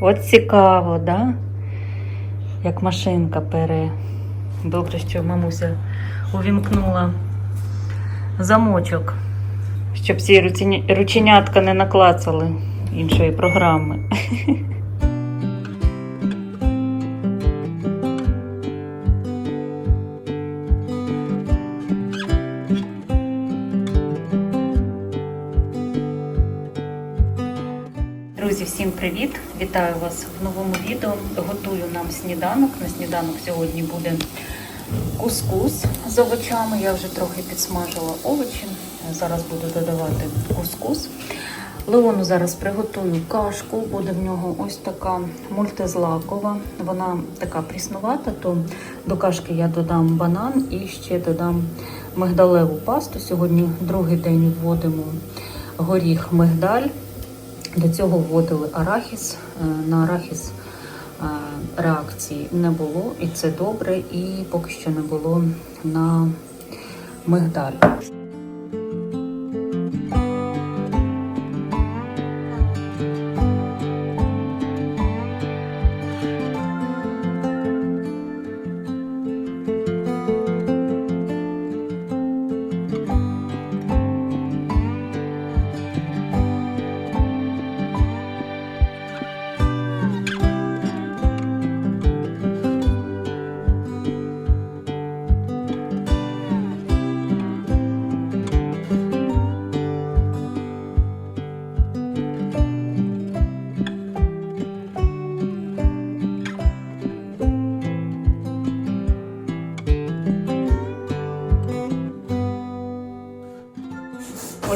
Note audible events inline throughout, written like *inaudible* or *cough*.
От цікаво, да? Як машинка пере. Добре, що мамуся увімкнула замочок, щоб ці рученятка не наклацали іншої програми. *laughs* Вітаю вас в новому відео. Готую нам сніданок. На сніданок сьогодні буде кускус з овочами. Я вже трохи підсмажила овочі. Зараз буду додавати кускус. Леону зараз приготую кашку, буде в нього ось така мультизлакова. Вона така пріснувата, то до кашки я додам банан і ще додам мигдалеву пасту. Сьогодні другий день вводимо горіх мигдаль. До цього вводили арахіс. Е, На арахіс е, реакції не було, і це добре, і поки що не було на мигдаль.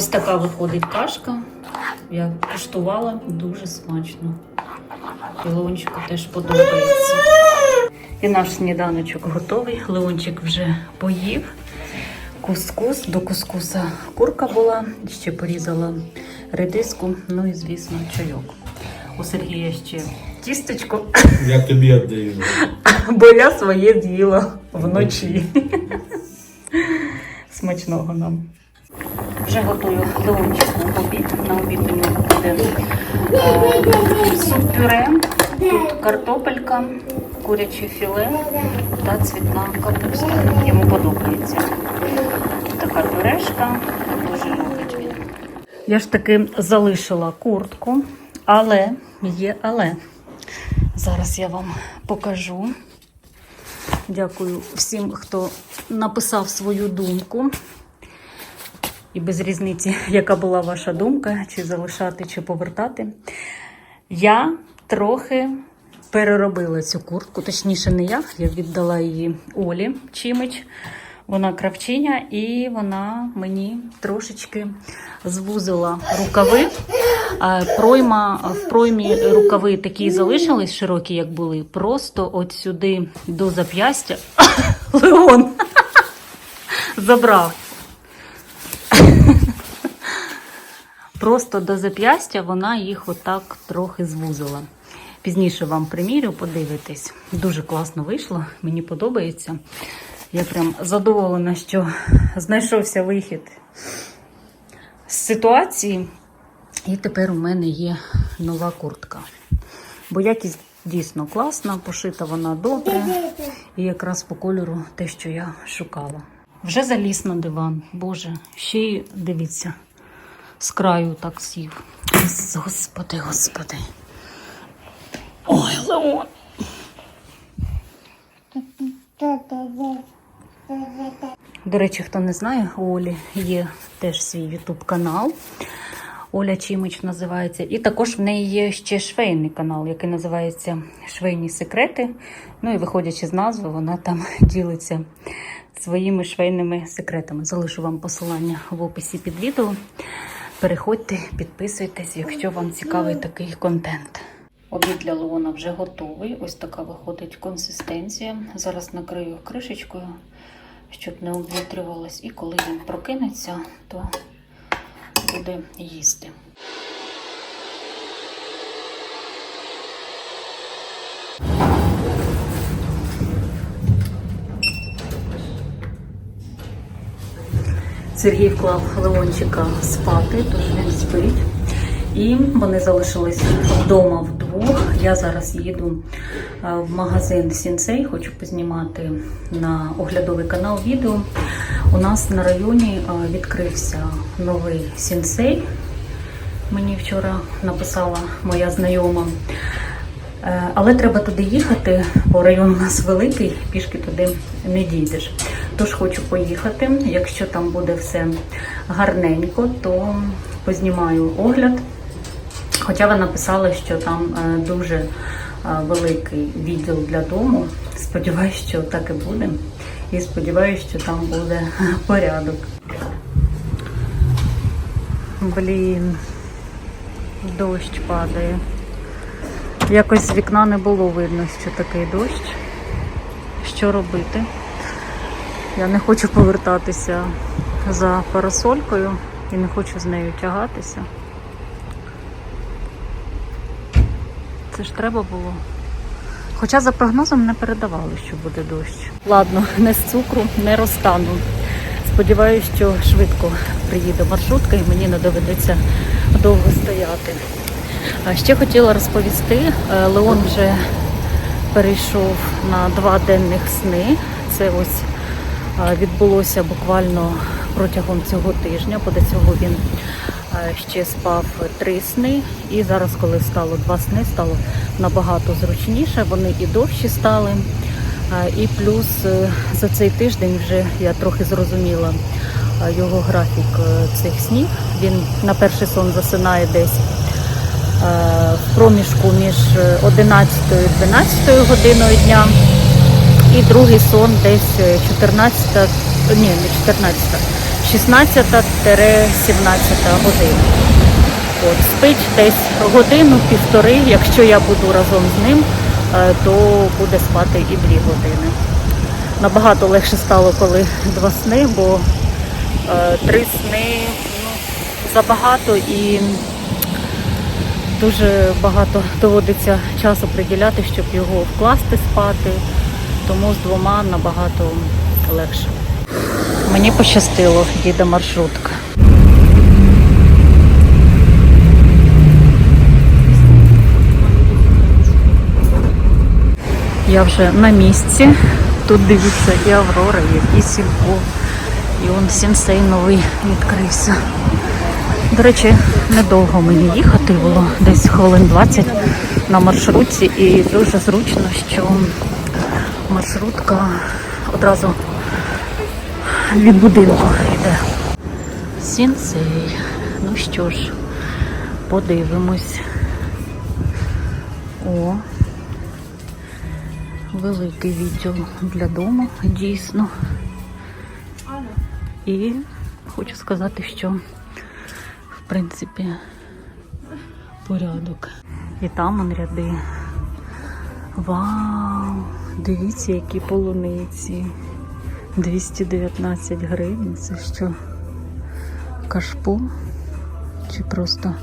Ось така виходить кашка. Я куштувала дуже смачно. І Леончику теж подобається. І наш сніданочок готовий. Леончик вже поїв. Кускус. До кускуса курка була, ще порізала редиску, ну і, звісно, чайок. У Сергія ще тістечко, Я тобі віддаю. бо я своє з'їла вночі. Смачного нам. Вже готую Леончику обід. На обід у нього буде е, суп-пюре, тут картопелька, куряче філе та цвітна капуста. Йому подобається. Така пюрешка, дуже любить він. Я ж таки залишила куртку, але є але. Зараз я вам покажу. Дякую всім, хто написав свою думку. І без різниці, яка була ваша думка, чи залишати, чи повертати. Я трохи переробила цю куртку, точніше, не я. Я віддала її Олі Чимич. Вона кравчиня, і вона мені трошечки звузила рукави. Пройма, в проймі рукави такі залишились широкі, як були. Просто от сюди до зап'ястя *coughs* Леон *laughs* забрав. Просто до зап'ястя вона їх отак трохи звузила. Пізніше вам примірю, подивитесь. Дуже класно вийшло, мені подобається. Я прям задоволена, що знайшовся вихід з ситуації. І тепер у мене є нова куртка. Бо якість дійсно класна, пошита вона добре. І якраз по кольору те, що я шукала. Вже заліз на диван. Боже, ще й дивіться, з краю так сів. Господи, господи. Ой, Леон. До речі, хто не знає, у Олі є теж свій ютуб канал. Оля Чимич називається. І також в неї є ще швейний канал, який називається Швейні секрети. Ну і виходячи з назви, вона там *laughs* ділиться своїми швейними секретами. Залишу вам посилання в описі під відео. Переходьте, підписуйтесь, якщо вам цікавий такий контент. Обід для Леона вже готовий. Ось така виходить консистенція. Зараз накрию кришечкою, щоб не обвітрювалось. І коли він прокинеться, то буде їсти. Сергій вклав Леончика спати, тож він спить. І вони залишились вдома вдвох. Я зараз їду е, в магазин Сінсей, хочу познімати на оглядовий канал відео. У нас на районі е, відкрився новий Сінсей. Мені вчора написала моя знайома. Е, Але треба туди їхати, бо район у нас великий, пішки туди не дійдеш. Тож хочу поїхати. Якщо там буде все гарненько, то познімаю огляд. Хоча вона написала, що там е, дуже е, великий відділ для дому. Сподіваюсь, що так і буде. І сподіваюся, що там буде *laughs* порядок. Блін, дощ падає. Якось з вікна не було видно, що такий дощ. Що робити? Я не хочу повертатися за парасолькою і не хочу з нею тягатися. Це ж треба було. Хоча за прогнозом не передавали, що буде дощ. Ладно, не з цукру, не розтану. Сподіваюся, що швидко приїде маршрутка і мені не доведеться довго стояти. Ще хотіла розповісти, е, Леон вже перейшов на два денних сни. Це ось відбулося буквально протягом цього тижня, бо до цього він е, ще спав три сни. І зараз, коли стало два сни, стало набагато зручніше. Вони і довші стали. Е, І плюс е, за цей тиждень вже я трохи зрозуміла е, його графік е, цих снів. Він на перший сон засинає десь е, в проміжку між 11 і 12 годиною дня. І другий сон десь е, 14, ні, не 14, 16-17 година. От, спить десь годину-півтори, якщо я буду разом з ним, е, то буде спати і дві години. Набагато легше стало, коли два сни, бо е, три сни ну, забагато і дуже багато доводиться часу приділяти, щоб його вкласти спати, тому з двома набагато легше. Мені пощастило, їде маршрутка. Я вже на місці. Тут дивіться і Аврора, і Сільпо, і он сенсей новий відкрився. До речі, недовго мені їхати було, десь хвилин 20 на маршрутці, і дуже зручно, що маршрутка одразу від будинку йде. Сінсей. Ну що ж, подивимось. О, великий відділ для дому, дійсно. І хочу сказати, що в принципі порядок. І там он ряди. Вау! Дивіться, які полуниці. 219 гривень. Це що? Кашпо? Чи просто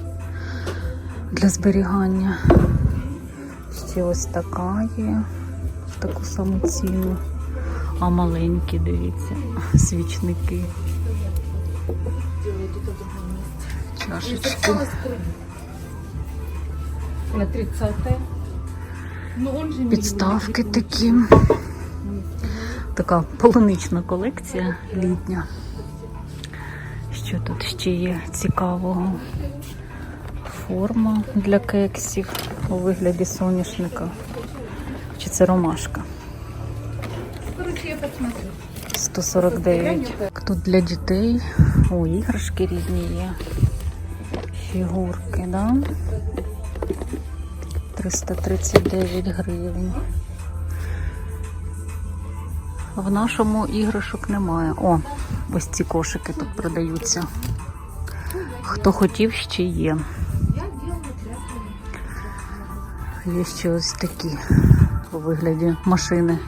для зберігання? Ще ось така є в таку саму ціну. А маленькі, дивіться, свічники. Чашечки. На 30 Ну, он же не Підставки такі. Така полунична колекція літня. Що тут ще є цікавого? Форма для кексів у вигляді соняшника. Чи це ромашка? Короче, я посмотрю. 149. Тут для дітей. О, іграшки різні є. Фігурки, да? 339 гривень. В нашому іграшок немає. О, ось ці кошики тут продаються. Хто хотів, ще є. Є ще ось такі у вигляді машини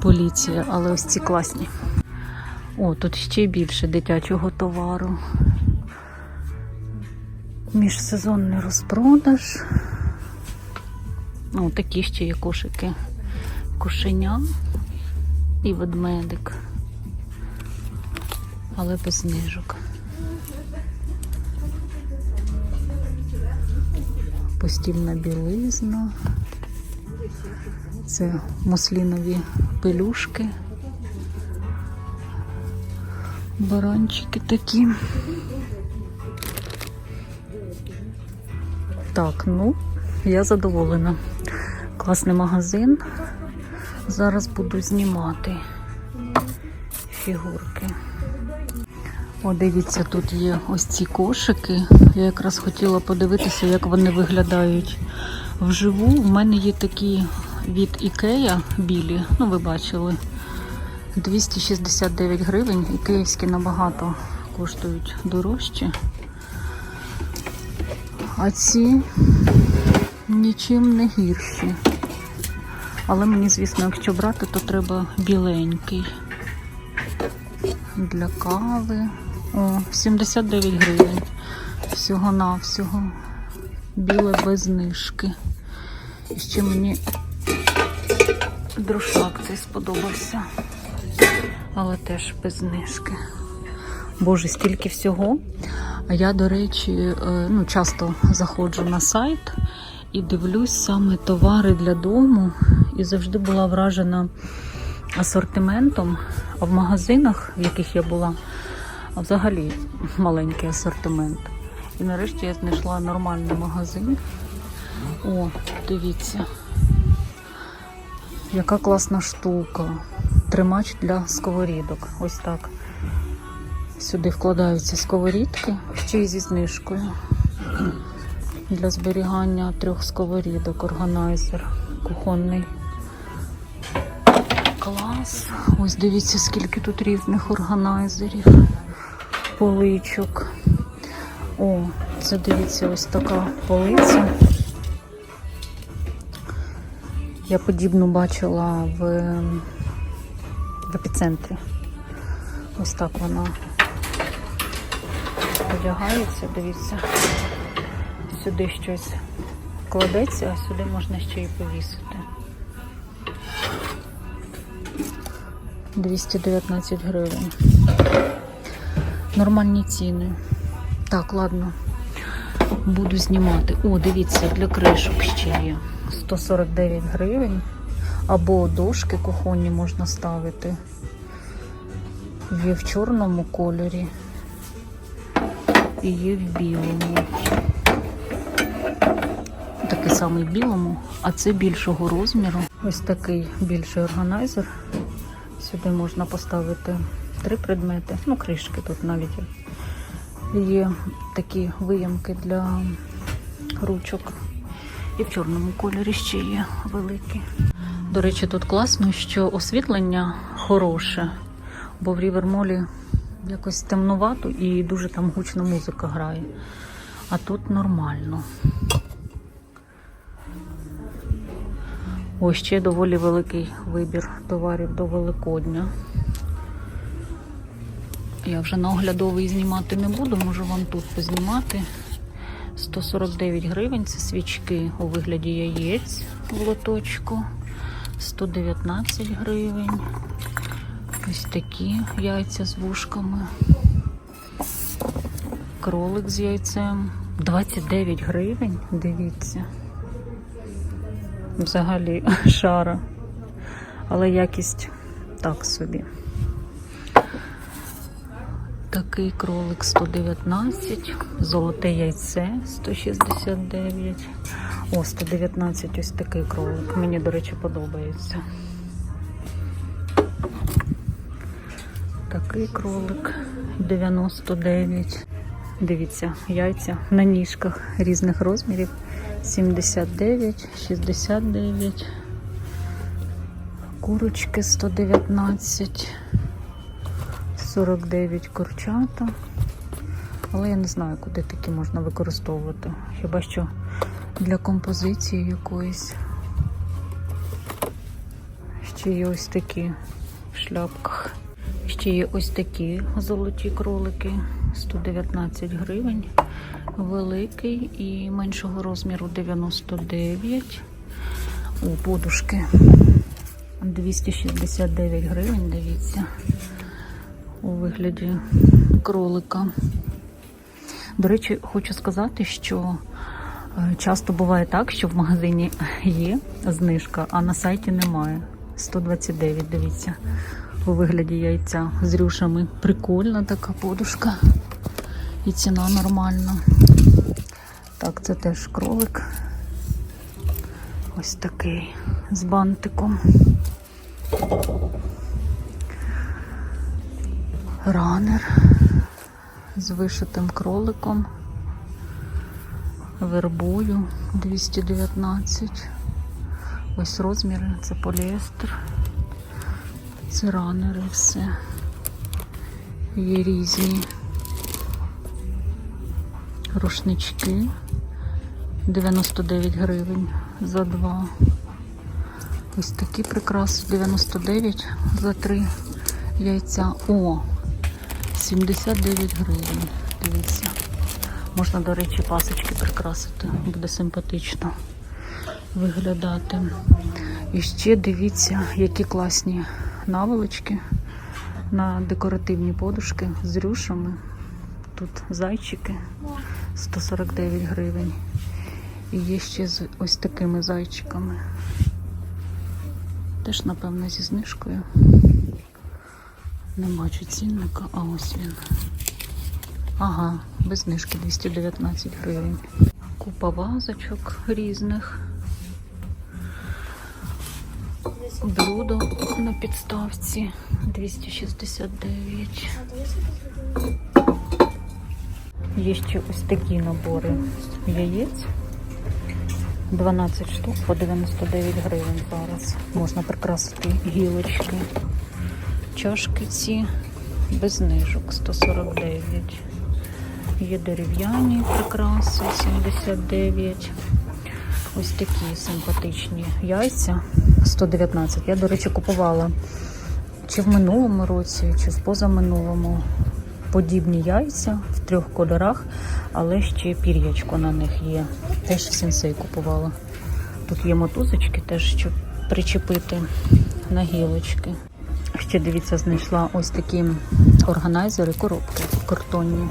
поліція, але ось ці класні. О, тут ще більше дитячого товару. Міжсезонний розпродаж. О, такі ще є кошики. Кошеня і ведмедик. але без знижок. Постільна білизна. Це муслінові пелюшки. Баранчики такі. Так, ну, я задоволена. Класний магазин. Зараз буду знімати фігурки. О, дивіться, тут є ось ці кошики. Я якраз хотіла подивитися, як вони виглядають вживу. У мене є такі від Ікея білі, ну ви бачили. 269 гривень. Ікеївські набагато коштують дорожче. А ці нічим не гірші. Але мені, звісно, якщо брати, то треба біленький. Для кави. О, 79 гривень. Всього-навсього. Біле без знижки. І ще мені друшак цей сподобався. Але теж без знижки. Боже, стільки всього. А я, до речі, е, ну, часто заходжу на сайт і дивлюсь саме товари для дому. І завжди була вражена асортиментом. А в магазинах, в яких я була, взагалі маленький асортимент. І нарешті я знайшла нормальний магазин. О, дивіться. Яка класна штука. Тримач для сковорідок. Ось так. Сюди вкладаються сковорідки ще й зі знижкою. Для зберігання трьох сковорідок, органайзер кухонний. Клас. Ось дивіться, скільки тут різних органайзерів, поличок. О, це дивіться, ось така полиця. Я подібну бачила в, в епіцентрі. Ось так вона одягається, дивіться. Сюди щось кладеться, а сюди можна ще й повісити. 219 гривень. Нормальні ціни. Так, ладно. Буду знімати. О, дивіться, для кришок ще є. 149 гривень. Або дошки кухонні можна ставити. Є в чорному кольорі. І є в білому. В білому, а це більшого розміру. Ось такий більший органайзер. Сюди можна поставити три предмети. Ну, кришки тут навіть є такі виямки для ручок. І в чорному кольорі ще є великі. До речі, тут класно, що освітлення хороше, бо в Рівермолі якось темнувато і дуже там гучна музика грає. А тут нормально. Ось ще доволі великий вибір товарів до Великодня. Я вже на оглядовий знімати не буду, можу вам тут познімати. 149 гривень це свічки у вигляді яєць в лоточку. 119 гривень. Ось такі яйця з вушками. Кролик з яйцем. 29 гривень, дивіться. Взагалі *laughs* шара. Але якість так собі. Такий кролик 119, золоте яйце 169. О, 119 ось такий кролик. Мені, до речі, подобається. Такий кролик 99. Дивіться, яйця на ніжках різних розмірів. 79, 69. Курочки 119. 49 курчата. Але я не знаю, куди такі можна використовувати. Хіба що для композиції якоїсь. Ще є ось такі в шляпках. Ще є ось такі золоті кролики. 119 гривень. Великий і меншого розміру 99. О, подушки. 269 гривень, дивіться. у вигляді кролика. До речі, хочу сказати, що е, часто буває так, що в магазині є знижка, а на сайті немає. 129, дивіться, у вигляді яйця з рюшами. Прикольна така подушка. І ціна нормальна. Так, це теж кролик. Ось такий з бантиком. Ранер з вишитим кроликом. Вербою 219. Ось розміри, це поліестер. Це ранери все. Є різні рушнички. 99 гривень за два. Ось такі прикраси 99 за три яйця. О! 79 гривень. Дивіться. Можна, до речі, пасочки прикрасити. Буде симпатично виглядати. І ще дивіться, які класні наволочки на декоративні подушки з рюшами. Тут зайчики 149 гривень. І є ще з ось такими зайчиками. Теж, напевно, зі знижкою. Не бачу цінника, а ось він. Ага, без знижки 219 гривень. Купа вазочок різних. Блюдо на підставці 269. Є ще ось такі набори яєць. 12 штук по 99 гривень зараз. Можна прикрасити гілочки. Чашки ці без знижок 149. Є дерев'яні прикраси 79. Ось такі симпатичні яйця 119. Я, до речі, купувала чи в минулому році, чи в позаминулому подібні яйця в трьох кольорах, але ще пір'ячко на них є. Теж сенсей купувала. Тут є мотузочки, теж щоб причепити на гілочки. Ще дивіться, знайшла ось такі органайзери, коробки картонні.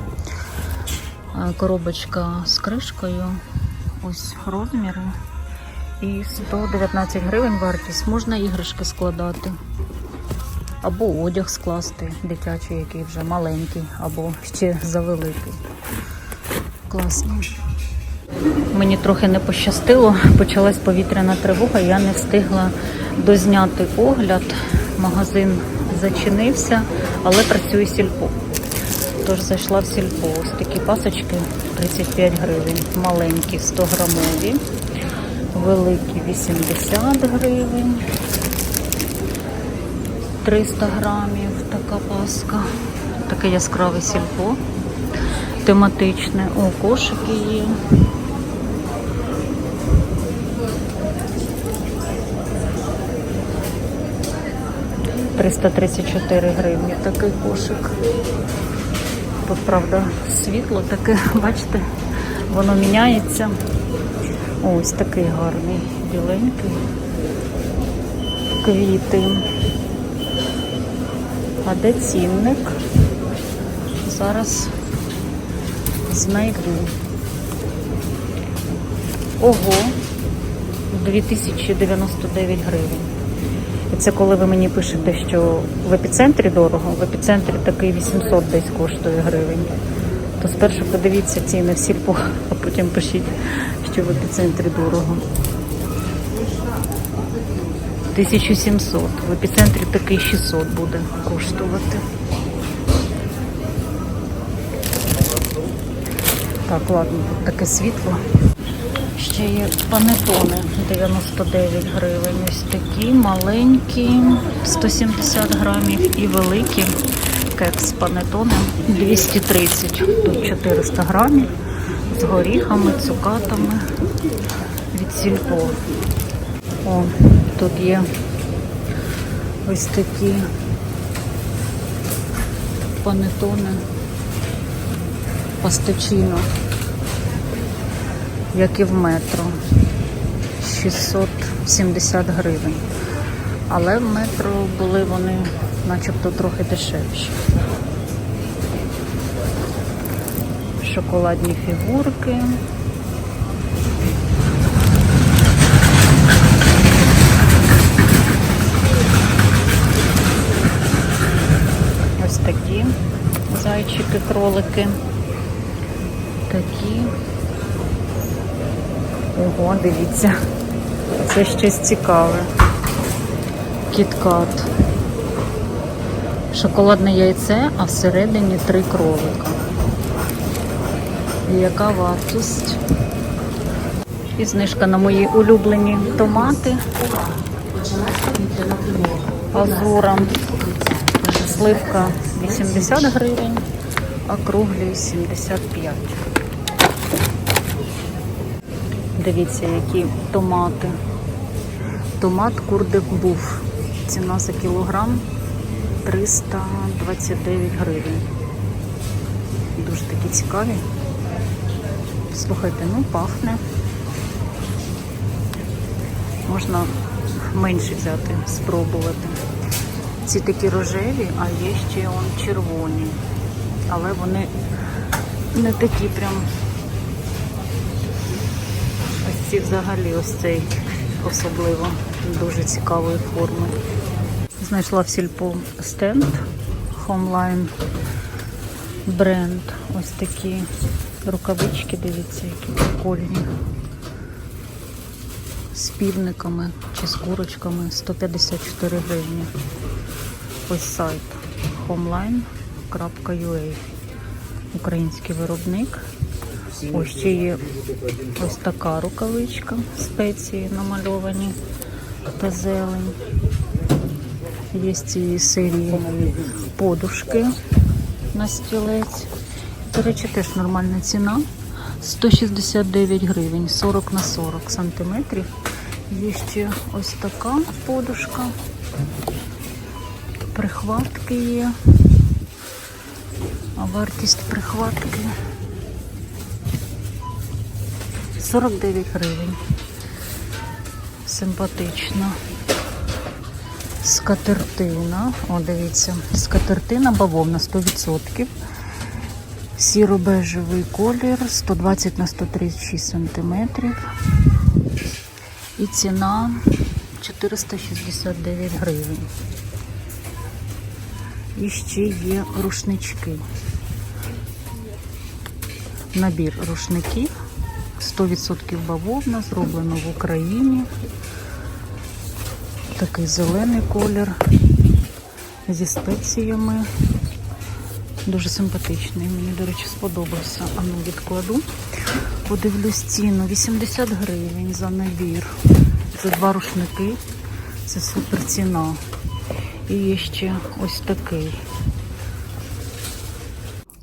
Коробочка з кришкою, ось розміри. І 119 гривень вартість. Можна іграшки складати. Або одяг скласти дитячий, який вже маленький, або ще завеликий. Класно. Мені трохи не пощастило, почалась повітряна тривога, я не встигла дозняти огляд. Магазин зачинився, але працює сільпо. Тож зайшла в сільпо. Ось такі пасочки 35 гривень, маленькі 100 грамові, великі 80 гривень. 300 грамів така паска. Таке яскраве сільпо. Тематичне. О, кошики є. «334 гривні такий кошик. Тут, правда, світло таке, *laughs* бачите, воно міняється. Ось такий гарний, біленький. Квіти. А де цінник? Зараз знайду. Ого, 2099 гривень. І це коли ви мені пишете, що в епіцентрі дорого, в епіцентрі такий 800 десь коштує гривень. То спершу подивіться ціни в сільпо, а потім пишіть, що в епіцентрі дорого. 1700. В епіцентрі такий 600 буде коштувати. Так, ладно, тут таке світло. Ще є панетони 99 гривень. Ось такі маленькі, 170 грамів і великі. Кекс панетони 230. Тут 400 грамів з горіхами, цукатами від сільпо. О, тут є ось такі панетони пастичино, як і в метро. 670 гривень. Але в метро були вони начебто трохи дешевші. Шоколадні фігурки. Ось такі зайчики, кролики. Ого, дивіться. Це щось цікаве. Кіткат. Шоколадне яйце, а всередині три кролика. Яка вартість? І знижка на мої улюблені томати. Азура. Сливка 80 гривень, а круглі 75. Дивіться, які томати. Томат курдик був. Ціна за кілограм 329 гривень. Дуже такі цікаві. Слухайте, ну пахне. Можна менше взяти, спробувати. Ці такі рожеві, а є ще он червоні. Але вони не такі прям. Ці взагалі ось цей особливо дуже цікавої форми. Знайшла в сільпо стенд Homeline бренд. Ось такі рукавички, дивіться, які прикольні. З півниками чи з курочками 154 гривні. Ось сайт homeline.ua Український виробник. Ось ще є ось така рукавичка, спеції намальовані та зелень. Є з цієї серії подушки на стілець. До речі, теж нормальна ціна. 169 гривень, 40 на 40 сантиметрів. Є ще ось така подушка. Прихватки є. А вартість прихватки 49 гривень. Симпатично. Скатертина. О, дивіться, скатертина бавовна 100%. Сіро-бежевий колір 120 на 136 сантиметрів. І ціна 469 гривень. І ще є рушнички. Набір рушників 100% бавовна, зроблено в Україні. Такий зелений колір зі спеціями. Дуже симпатичний. Мені, до речі, сподобався. А ну відкладу. Подивлюсь ціну. 80 гривень за набір. За два рушники. Це супер ціна. І є ще ось такий.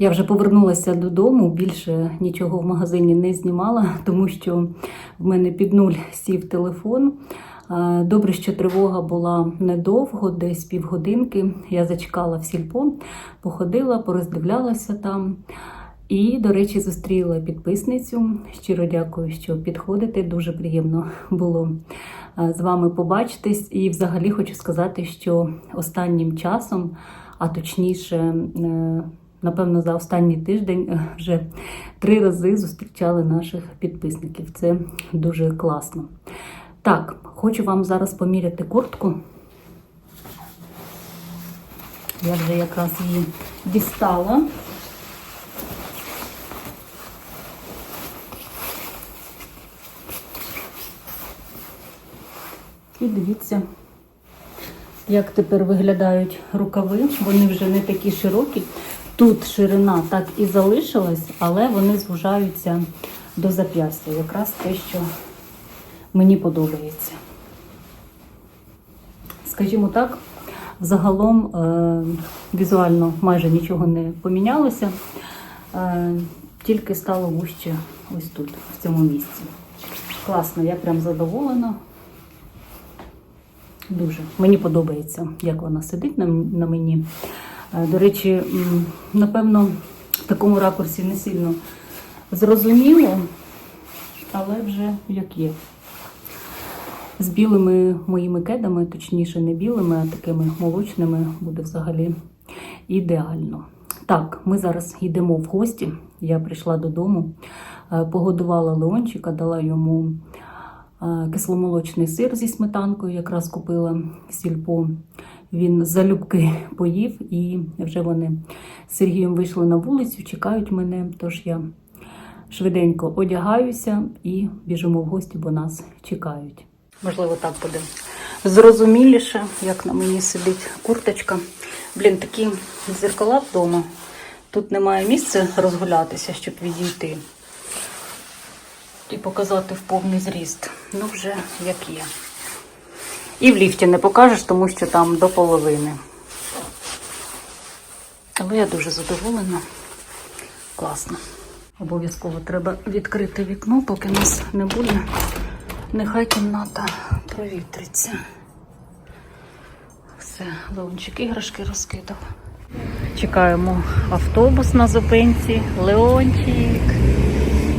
Я вже повернулася додому, більше нічого в магазині не знімала, тому що в мене під нуль сів телефон. Добре, що тривога була недовго, десь півгодинки. Я зачекала в сільпо, походила, пороздивлялася там. І, до речі, зустріла підписницю. Щиро дякую, що підходите. Дуже приємно було з вами побачитись. І взагалі хочу сказати, що останнім часом, а точніше, е, напевно, за останній тиждень е, вже три рази зустрічали наших підписників. Це дуже класно. Так, хочу вам зараз поміряти куртку. Я вже якраз її дістала. І дивіться, як тепер виглядають рукави. Вони вже не такі широкі. Тут ширина так і залишилась, але вони звужаються до зап'ястя. Якраз те, що мені подобається. Скажімо так, загалом е, візуально майже нічого не помінялося, е, тільки стало вужче ось тут, в цьому місці. Класно, я прям задоволена. Дуже. Мені подобається, як вона сидить на, на мені. Е, До речі, напевно, в такому ракурсі не сильно зрозуміло, але вже як є. З білими моїми кедами, точніше, не білими, а такими молочними, буде взагалі ідеально. Так, ми зараз йдемо в гості. Я прийшла додому, е, погодувала Леончика, дала йому е, кисломолочний сир зі сметанкою, якраз купила сільпо. Він залюбки поїв, і вже вони з Сергієм вийшли на вулицю, чекають мене. Тож я швиденько одягаюся і біжимо в гості, бо нас чекають. Можливо, так буде зрозуміліше, як на мені сидить курточка. Блін, такі зеркала вдома. Тут немає місця розгулятися, щоб відійти і показати в повний зріст. Ну, вже як є. І в ліфті не покажеш, тому що там до половини. Але я дуже задоволена. Класно. Обов'язково треба відкрити вікно, поки нас не буде. Нехай кімната провітриться. Все, Леончик іграшки розкидав. Чекаємо автобус на зупинці. Леончик.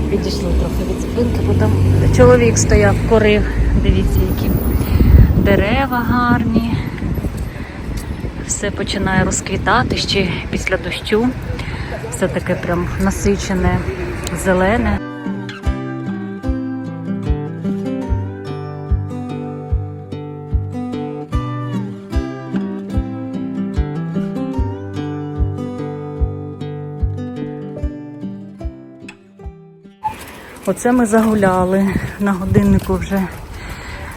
Відійшли трохи від зупинки, бо там чоловік стояв, корив. Дивіться, які дерева гарні. Все починає розквітати ще після дощу. Все таке прям насичене, зелене. Оце ми загуляли. На годиннику вже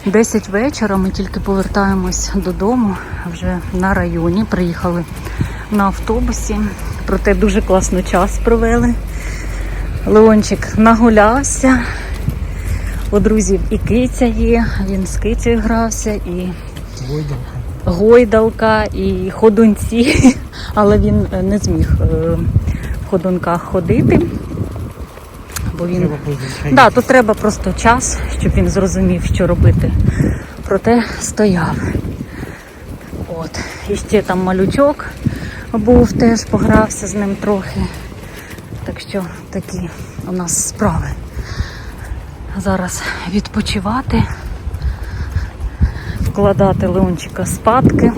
10 вечора. Ми тільки повертаємось додому вже на районі. Приїхали на автобусі. Проте дуже класно час провели. Леончик нагулявся. У друзів і киця є, він з кицею грався, і гойдалка, і ходунці. *laughs* Але він е, не зміг е, в ходунках ходити. Бо він Да, тут треба просто час, щоб він зрозумів, що робити. Проте стояв. От. І ще там малючок був, теж погрався з ним трохи. Так що такі у нас справи. Зараз відпочивати, вкладати Леончика спадки.